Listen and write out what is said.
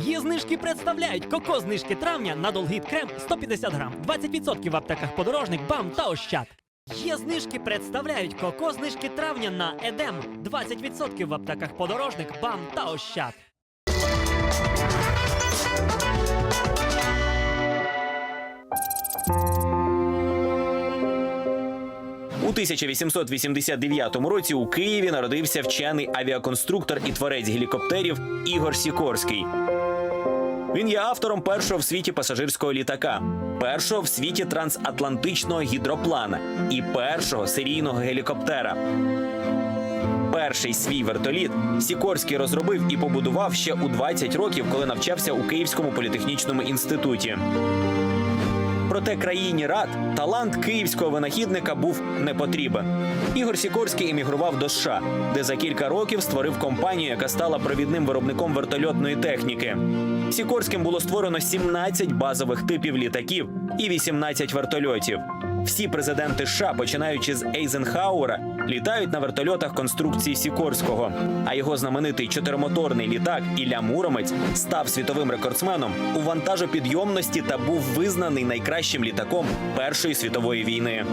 Є знижки представляють коко знижки травня на Долгіт крем 150 грам, 20% в аптеках подорожник, бам та ощад. Є знижки представляють коко знижки травня на Едем, 20% в аптеках подорожник, бам та ощад. У 1889 році у Києві народився вчений авіаконструктор і творець гелікоптерів Ігор Сікорський. Він є автором першого в світі пасажирського літака, першого в світі трансатлантичного гідроплана і першого серійного гелікоптера. Перший свій вертоліт Сікорський розробив і побудував ще у 20 років, коли навчався у Київському політехнічному інституті. Проте країні рад талант київського винахідника був не потрібен. Ігор Сікорський емігрував до США, де за кілька років створив компанію, яка стала провідним виробником вертольотної техніки. Сікорським було створено 17 базових типів літаків і 18 вертольотів. Всі президенти США, починаючи з Ейзенхауера, літають на вертольотах конструкції Сікорського. А його знаменитий чотиримоторний літак Ілля Муромець став світовим рекордсменом у вантажопідйомності та був визнаний найкращим літаком Першої світової війни.